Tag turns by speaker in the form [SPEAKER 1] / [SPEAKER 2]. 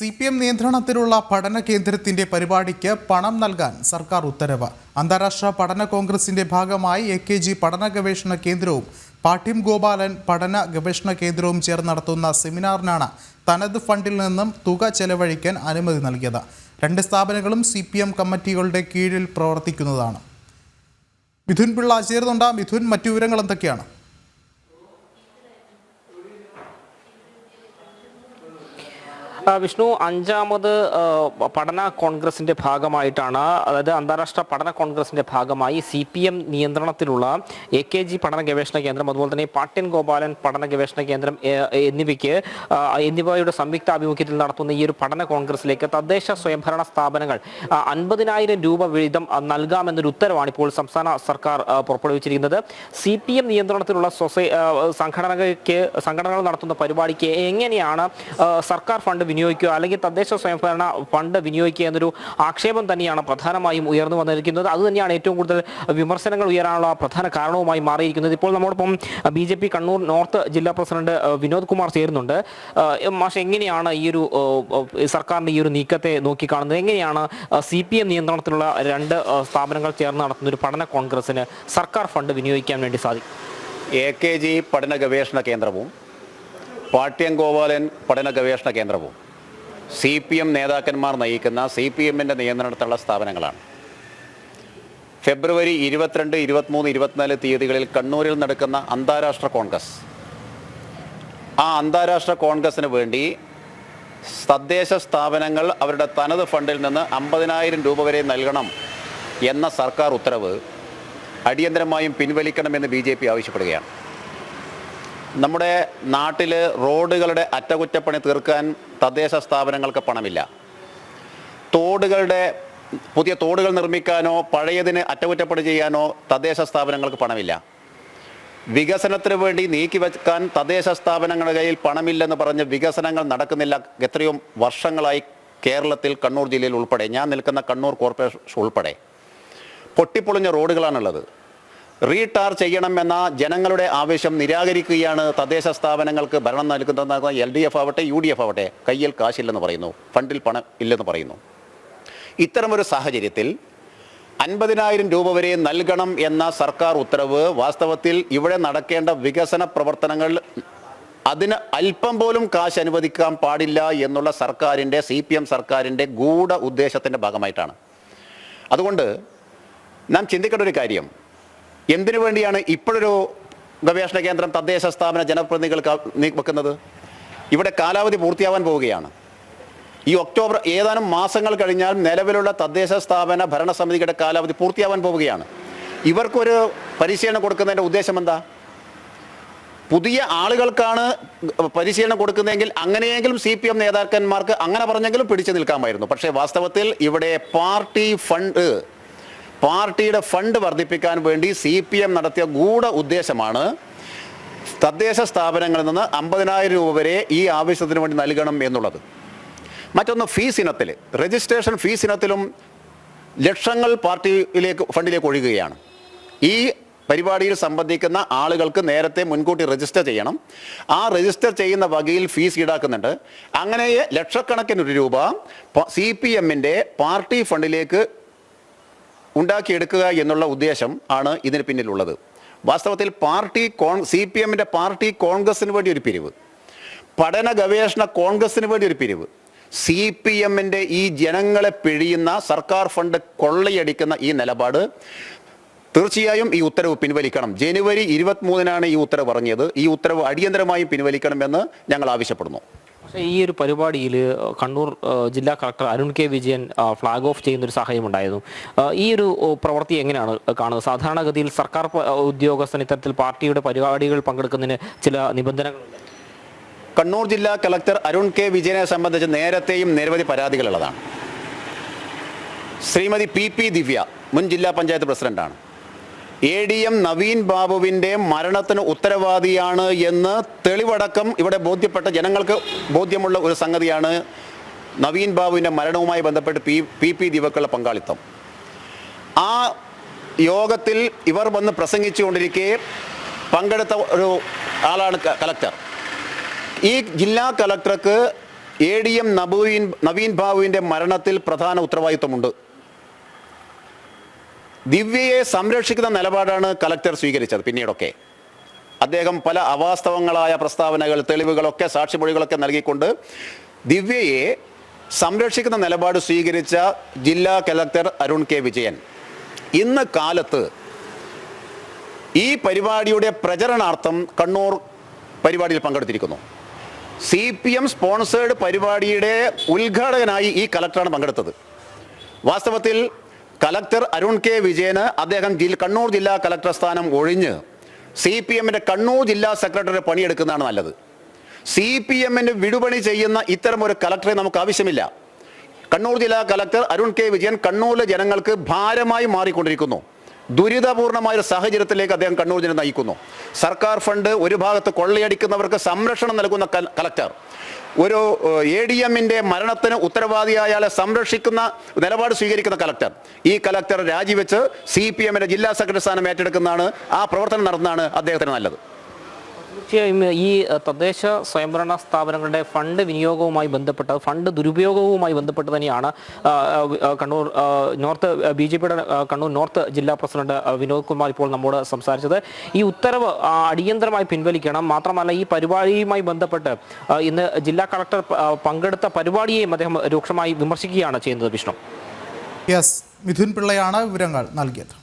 [SPEAKER 1] C P M നിയന്ത്രണത്തിലുള്ള പഠന കേന്ദ്രത്തിന്റെ പരിപാടിക്ക് പണം നൽകാൻ സർക്കാർ ഉത്തരവ്. അന്താരാഷ്ട്ര പഠന കോൺഗ്രസിന്റെ ഭാഗമായി എ കെ ജി പഠന ഗവേഷണ കേന്ദ്രവും പാഠ്യം ഗോപാലൻ പഠന ഗവേഷണ കേന്ദ്രവും ചേർന്ന് നടത്തുന്ന സെമിനാറിനാണ് തനത് ഫണ്ടിൽ നിന്നും തുക ചെലവഴിക്കാൻ അനുമതി നൽകിയത്. രണ്ട് സ്ഥാപനങ്ങളും സി പി എം കമ്മിറ്റികളുടെ കീഴിൽ പ്രവർത്തിക്കുന്നതാണ്. മിഥുൻ പിള്ള ചേർന്നുണ്ട് മിഥുൻ മറ്റു വിവരങ്ങൾ എന്തൊക്കെയാണ്?
[SPEAKER 2] വിഷ്ണു അഞ്ചാമത് പഠന കോൺഗ്രസിന്റെ ഭാഗമായിട്ടാണ് അതായത് അന്താരാഷ്ട്ര പഠന കോൺഗ്രസിന്റെ ഭാഗമായി സി പി എം നിയന്ത്രണത്തിലുള്ള എ കെ ജി പഠന ഗവേഷണ കേന്ദ്രം അതുപോലെ തന്നെ പാട്യൻ ഗോപാലൻ പഠന ഗവേഷണ കേന്ദ്രം എന്നിവയ്ക്ക് എന്നിവയുടെ സംയുക്ത ആഭിമുഖ്യത്തിൽ നടത്തുന്ന ഈ ഒരു പഠന കോൺഗ്രസിലേക്ക് തദ്ദേശ സ്വയംഭരണ സ്ഥാപനങ്ങൾ അൻപതിനായിരം രൂപ വീതം നൽകാമെന്നൊരു ഉത്തരവാണ് ഇപ്പോൾ സംസ്ഥാന സർക്കാർ പുറപ്പെടുവിച്ചിരിക്കുന്നത്. സി പി എം നിയന്ത്രണത്തിലുള്ള സൊസൈ സംഘടനകൾക്ക് സംഘടനകൾ നടത്തുന്ന പരിപാടിക്ക് എങ്ങനെയാണ് സർക്കാർ ഫണ്ട് വിനിയോഗിക്കുക അല്ലെങ്കിൽ തദ്ദേശ സ്വയംഭരണ ഫണ്ട് വിനിയോഗിക്കുക എന്നൊരു ആക്ഷേപം തന്നെയാണ് പ്രധാനമായും ഉയർന്നു വന്നിരിക്കുന്നത്. അത് തന്നെയാണ് ഏറ്റവും കൂടുതൽ വിമർശനങ്ങൾ ഉയരാനുള്ള പ്രധാന കാരണവുമായി മാറിയിരിക്കുന്നത്. ഇപ്പോൾ നമ്മോടൊപ്പം B J P Kannur north ജില്ലാ പ്രസിഡന്റ് വിനോദ് കുമാർ ചേരുന്നുണ്ട്. മാഷ എങ്ങനെയാണ് ഈ ഒരു സർക്കാരിന്റെ ഈ ഒരു നീക്കത്തെ നോക്കിക്കാണുന്നത്? എങ്ങനെയാണ് സി പി എം നിയന്ത്രണത്തിലുള്ള രണ്ട് സ്ഥാപനങ്ങൾ ചേർന്ന് നടത്തുന്ന ഒരു പഠന കോൺഗ്രസിന് സർക്കാർ ഫണ്ട് വിനിയോഗിക്കാൻ വേണ്ടി സാധിക്കും?
[SPEAKER 3] എ കെ ജി പഠന ഗവേഷണ കേന്ദ്രവും പാട്യം ഗോപാലൻ പഠന ഗവേഷണ കേന്ദ്രവും. സി പി എം നേതാക്കന്മാർ നയിക്കുന്ന സി പി എമ്മിന്റെ നിയന്ത്രണത്തിലുള്ള സ്ഥാപനങ്ങളാണ്. ഫെബ്രുവരി ഇരുപത്തിരണ്ട് ഇരുപത്തിമൂന്ന് ഇരുപത്തിനാല് തീയതികളിൽ കണ്ണൂരിൽ നടക്കുന്ന അന്താരാഷ്ട്ര കോൺഗ്രസ്. ആ അന്താരാഷ്ട്ര കോൺഗ്രസ്സിന് വേണ്ടി തദ്ദേശ സ്ഥാപനങ്ങൾ അവരുടെ തനത് ഫണ്ടിൽ നിന്ന് അമ്പതിനായിരം രൂപ വരെ നൽകണം എന്ന സർക്കാർ ഉത്തരവ് അടിയന്തരമായും പിൻവലിക്കണമെന്ന് ബി ജെ പി ആവശ്യപ്പെടുകയാണ്. നമ്മുടെ നാട്ടിൽ റോഡുകളുടെ അറ്റകുറ്റപ്പണി തീർക്കാൻ തദ്ദേശ സ്ഥാപനങ്ങൾക്ക് പണമില്ല. തോടുകളുടെ പുതിയ തോടുകൾ നിർമ്മിക്കാനോ പഴയതിന് അറ്റകുറ്റപ്പണി ചെയ്യാനോ തദ്ദേശ സ്ഥാപനങ്ങൾക്ക് പണമില്ല. വികസനത്തിന് വേണ്ടി നീക്കിവെക്കാൻ തദ്ദേശ സ്ഥാപനങ്ങളുടെ കയ്യിൽ പണമില്ലെന്ന് പറഞ്ഞ് വികസനങ്ങൾ നടക്കുന്നില്ല. എത്രയും വർഷങ്ങളായി കേരളത്തിൽ കണ്ണൂർ ജില്ലയിൽ ഉൾപ്പെടെ ഞാൻ നിൽക്കുന്ന കണ്ണൂർ കോർപ്പറേഷൻ ഉൾപ്പെടെ പൊട്ടിപ്പൊളിഞ്ഞ റോഡുകളാണുള്ളത്. റീടാർ ചെയ്യണമെന്ന ജനങ്ങളുടെ ആവശ്യം നിരാകരിക്കുകയാണ് തദ്ദേശ സ്ഥാപനങ്ങൾക്ക് ഭരണം നൽകുന്നത് എൽ ഡി എഫ് ആവട്ടെ യു ഡി എഫ് ആവട്ടെ കയ്യിൽ കാശില്ലെന്ന് പറയുന്നു ഫണ്ടിൽ പണം ഇല്ലെന്ന് പറയുന്നു. ഇത്തരമൊരു സാഹചര്യത്തിൽ അൻപതിനായിരം രൂപ വരെ നൽകണം എന്ന സർക്കാർ ഉത്തരവ് വാസ്തവത്തിൽ ഇവിടെ നടക്കേണ്ട വികസന പ്രവർത്തനങ്ങൾ അതിന് അല്പം പോലും കാശ് അനുവദിക്കാൻ പാടില്ല എന്നുള്ള സർക്കാരിന്റെ സി പി എം സർക്കാരിന്റെ ഗൂഢ ഉദ്ദേശത്തിന്റെ ഭാഗമായിട്ടാണ്. അതുകൊണ്ട് നാം ചിന്തിക്കേണ്ട ഒരു കാര്യം എന്തിനു വേണ്ടിയാണ് ഇപ്പോഴൊരു ഗവേഷണ കേന്ദ്രം തദ്ദേശ സ്ഥാപന ജനപ്രതിനിധികൾക്ക് വെക്കുന്നത്? ഇവിടെ കാലാവധി പൂർത്തിയാവാൻ പോവുകയാണ്. ഈ ഒക്ടോബർ ഏതാനും മാസങ്ങൾ കഴിഞ്ഞാൽ നിലവിലുള്ള തദ്ദേശ സ്ഥാപന ഭരണസമിതിയുടെ കാലാവധി പൂർത്തിയാവാൻ പോവുകയാണ്. ഇവർക്കൊരു പരിശീലനം കൊടുക്കുന്നതിന്റെ ഉദ്ദേശം എന്താ? പുതിയ ആളുകൾക്കാണ് പരിശീലനം കൊടുക്കുന്നതെങ്കിൽ അങ്ങനെയെങ്കിലും സി പി എം നേതാക്കന്മാർക്ക് അങ്ങനെ പറഞ്ഞെങ്കിലും പിടിച്ചു നിൽക്കാമായിരുന്നു. പക്ഷേ വാസ്തവത്തിൽ ഇവിടെ പാർട്ടി ഫണ്ട് പാർട്ടിയുടെ ഫണ്ട് വർദ്ധിപ്പിക്കാൻ വേണ്ടി സി പി എം നടത്തിയ ഗൂഢ ഉദ്ദേശമാണ് തദ്ദേശ സ്ഥാപനങ്ങളിൽ നിന്ന് അമ്പതിനായിരം രൂപ വരെ ഈ ആവശ്യത്തിന് വേണ്ടി നൽകണം എന്നുള്ളത്. മറ്റൊന്ന് ഫീസ് ഇനത്തിൽ രജിസ്ട്രേഷൻ ഫീസ് ഇനത്തിലും ലക്ഷങ്ങൾ പാർട്ടിയിലേക്ക് ഫണ്ടിലേക്ക് ഒഴുകുകയാണ്. ഈ പരിപാടിയിൽ സംബന്ധിക്കുന്ന ആളുകൾക്ക് നേരത്തെ മുൻകൂട്ടി രജിസ്റ്റർ ചെയ്യണം. ആ രജിസ്റ്റർ ചെയ്യുന്ന വകയിൽ ഫീസ് ഈടാക്കുന്നുണ്ട്. അങ്ങനെ ലക്ഷക്കണക്കിന് രൂപ സി പി എമ്മിന്റെ പാർട്ടി ഫണ്ടിലേക്ക് ഉണ്ടാക്കിയെടുക്കുക എന്നുള്ള ഉദ്ദേശം ആണ് ഇതിന് പിന്നിലുള്ളത്. വാസ്തവത്തിൽ പാർട്ടി കോൺ സി പി എമ്മിന്റെ പാർട്ടി കോൺഗ്രസിന് വേണ്ടി ഒരു പിരിവ്. പഠന ഗവേഷണ കോൺഗ്രസിന് വേണ്ടി ഒരു പിരിവ്. സി പി എമ്മിന്റെ ഈ ജനങ്ങളെ പിഴിയുന്ന സർക്കാർ ഫണ്ട് കൊള്ളയടിക്കുന്ന ഈ നിലപാട് തീർച്ചയായും ഈ ഉത്തരവ് പിൻവലിക്കണം. ജനുവരി ഇരുപത്തിമൂന്നിനാണ് ഈ ഉത്തരവ് ഇറങ്ങിയത്. ഈ ഉത്തരവ് അടിയന്തരമായും പിൻവലിക്കണമെന്ന് ഞങ്ങൾ ആവശ്യപ്പെടുന്നു.
[SPEAKER 2] പക്ഷേ ഈ ഒരു പരിപാടിയിൽ കണ്ണൂർ ജില്ലാ collector Arun K Vijayan flag off ചെയ്യുന്ന ഒരു സാഹചര്യം ഉണ്ടായിരുന്നു. ഈ ഒരു പ്രവൃത്തി എങ്ങനെയാണ് കാണുന്നത്? സാധാരണഗതിയിൽ സർക്കാർ ഉദ്യോഗസ്ഥൻ ഇത്തരത്തിൽ പാർട്ടിയുടെ പരിപാടികൾ പങ്കെടുക്കുന്നതിന് ചില നിബന്ധനകളുണ്ട്
[SPEAKER 3] കണ്ണൂർ ജില്ലാ കളക്ടർ അരുൺ കെ വിജയനെ സംബന്ധിച്ച് നേരത്തെയും നിരവധി പരാതികളുള്ളതാണ്. ശ്രീമതി പി പി ദിവ്യ മുൻ ജില്ലാ പഞ്ചായത്ത് പ്രസിഡന്റാണ്. എ ഡി എം നവീൻ ബാബുവിന്റെ മരണത്തിന് ഉത്തരവാദിയാണ് എന്ന് തെളിവടക്കം ഇവിടെ ബോധ്യപ്പെട്ട ജനങ്ങൾക്ക് ബോധ്യമുള്ള ഒരു സംഗതിയാണ് നവീൻ ബാബുവിന്റെ മരണവുമായി ബന്ധപ്പെട്ട് പി പി ദിവ്യക്കുള്ള പങ്കാളിത്തം. ആ യോഗത്തിൽ ഇവർ വന്ന് പ്രസംഗിച്ചുകൊണ്ടിരിക്കെ പങ്കെടുത്ത ഒരു ആളാണ് കലക്ടർ. ഈ ജില്ലാ കലക്ടർക്ക് എ ഡി എം നബുവിൻ നവീൻ ബാബുവിന്റെ മരണത്തിൽ പ്രധാന ഉത്തരവാദിത്വമുണ്ട്. ദിവ്യയെ സംരക്ഷിക്കുന്ന നിലപാടാണ് കലക്ടർ സ്വീകരിച്ചത് പിന്നീടൊക്കെ. അദ്ദേഹം പല അവാസ്തവങ്ങളായ പ്രസ്താവനകൾ തെളിവുകളൊക്കെ സാക്ഷിമൊഴികളൊക്കെ നൽകിക്കൊണ്ട് ദിവ്യയെ സംരക്ഷിക്കുന്ന നിലപാട് സ്വീകരിച്ച ജില്ലാ കലക്ടർ അരുൺ കെ. വിജയൻ. ഇന്ന് കാലത്ത് ഈ പരിപാടിയുടെ പ്രചരണാർത്ഥം കണ്ണൂർ പരിപാടിയിൽ പങ്കെടുത്തിരിക്കുന്നു. സി പി എം സ്പോൺസേഡ് പരിപാടിയുടെ ഉദ്ഘാടകനായി ഈ കലക്ടറാണ് പങ്കെടുത്തത്. വാസ്തവത്തിൽ കലക്ടർ അരുൺ കെ വിജയന് അദ്ദേഹം കണ്ണൂർ ജില്ലാ കലക്ടർ സ്ഥാനം ഒഴിഞ്ഞ് സി പി എമ്മിന്റെ കണ്ണൂർ ജില്ലാ സെക്രട്ടറി പണിയെടുക്കുന്നതാണ് നല്ലത്. സി പി എമ്മിന് വിടുപണി ചെയ്യുന്ന ഇത്തരം ഒരു കലക്ടറെ നമുക്ക് ആവശ്യമില്ല. കണ്ണൂർ ജില്ലാ കലക്ടർ അരുൺ കെ വിജയൻ കണ്ണൂരിലെ ജനങ്ങൾക്ക് ഭാരമായി മാറിക്കൊണ്ടിരിക്കുന്നു. ദുരിതപൂർണമായ ഒരു സാഹചര്യത്തിലേക്ക് അദ്ദേഹം കണ്ണൂർ ജനം നയിക്കുന്നു. സർക്കാർ ഫണ്ട് ഒരു ഭാഗത്ത് കൊള്ളയടിക്കുന്നവർക്ക് സംരക്ഷണം നൽകുന്ന കല- കലക്ടർ. ഒരു എ ഡി എമ്മിന്റെ മരണത്തിന് ഉത്തരവാദിയായാലെ സംരക്ഷിക്കുന്ന നിലപാട് സ്വീകരിക്കുന്ന കലക്ടർ. ഈ കലക്ടർ രാജിവെച്ച് സി പി എമ്മിന്റെ ജില്ലാ സെക്രട്ടറി സ്ഥാനം ഏറ്റെടുക്കുന്നതാണ് ആ പ്രവർത്തനം നടന്നതാണ് അദ്ദേഹത്തിന് നല്ലത്.
[SPEAKER 2] തീർച്ചയായും ഈ തദ്ദേശ സ്വയംഭരണ സ്ഥാപനങ്ങളുടെ ഫണ്ട് വിനിയോഗവുമായി ബന്ധപ്പെട്ട ഫണ്ട് ദുരുപയോഗവുമായി ബന്ധപ്പെട്ട് തന്നെയാണ് കണ്ണൂർ നോർത്ത് ബി ജെ പിയുടെ കണ്ണൂർ നോർത്ത് ജില്ലാ പ്രസിഡന്റ് വിനോദ് കുമാർ ഇപ്പോൾ നമ്മോട് സംസാരിച്ചത്. ഈ ഉത്തരവ് അടിയന്തരമായി പിൻവലിക്കണം. മാത്രമല്ല ഈ പരിപാടിയുമായി ബന്ധപ്പെട്ട് ഇന്ന് ജില്ലാ കളക്ടർ പങ്കെടുത്ത പരിപാടിയെയും അദ്ദേഹം രൂക്ഷമായി വിമർശിക്കുകയാണ് ചെയ്യുന്നത് വിഷ്ണു.
[SPEAKER 1] യെസ് മിഥുൻ പിള്ളയാണ് വിവരങ്ങൾ നൽകിയത്.